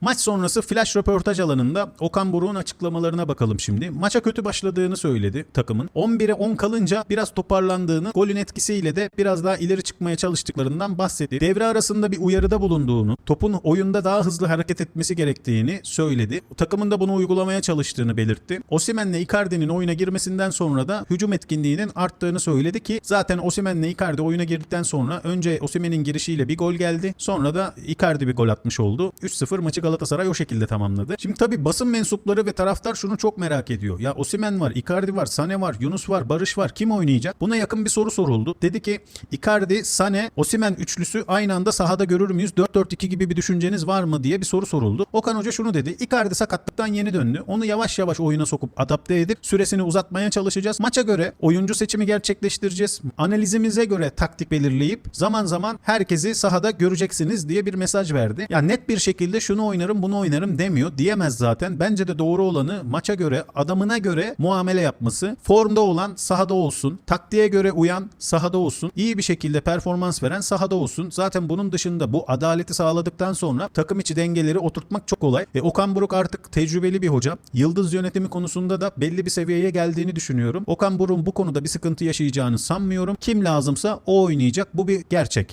Maç sonrası flash röportaj alanında Okan Buruk'un açıklamalarına bakalım şimdi. Maça kötü başladığını söyledi takımın. 11'e 10 kalınca biraz toparlandığını, golün etkisiyle de biraz daha ileri çıkmaya çalıştıklarından bahsetti. Devre arasında bir uyarıda bulunduğunu, topun oyunda daha hızlı hareket etmesi gerektiğini söyledi. Takımın da bunu uygulamaya çalıştığını belirtti. Osimhen'le Icardi'nin oyuna girmesinden sonra da hücum etkinliğinin arttığını söyledi ki zaten Osimhen'le Icardi oyuna girdikten sonra önce Osimhen'in girişiyle bir gol geldi. Sonra da Icardi bir gol atmış oldu. 3-0 maçı Galatasaray o şekilde tamamladı. Şimdi tabii basın mensupları ve taraftar şunu çok merak ediyor. Ya Osimhen var, Icardi var, Sane var, Yunus var, Barış var. Kim oynayacak? Buna yakın bir soru soruldu. Dedi ki Icardi, Sane, Osimhen üçlüsü aynı anda sahada görür müyüz? 4-4-2 gibi bir düşünceniz var mı diye bir soru soruldu. Okan Hoca şunu dedi. Icardi sakatlıktan yeni döndü. Onu yavaş yavaş oyuna sokup adapte edip süresini uzatmaya çalışacağız. Maça göre oyuncu seçimi gerçekleştireceğiz. Analizimize göre taktik belirleyip zaman zaman herkesi sahada göreceksiniz diye bir mesaj verdi. Ya net bir şekilde şunu oynarım bunu oynarım demiyor. Diyemez zaten. Bence de doğru olanı maça göre adamına göre muamele yapması. Formda olan sahada olsun. Taktiğe göre uyan sahada olsun. iyi bir şekilde performans veren sahada olsun. Zaten bunun dışında bu adaleti sağladıktan sonra takım içi dengeleri oturtmak çok kolay. E, Okan Buruk artık tecrübeli bir hoca. Yıldız yönetimi konusunda da belli bir seviyeye geldiğini düşünüyorum. Okan Buruk'un bu konuda bir sıkıntı yaşayacağını sanmıyorum. Kim lazımsa o oynayacak. Bu bir gerçek.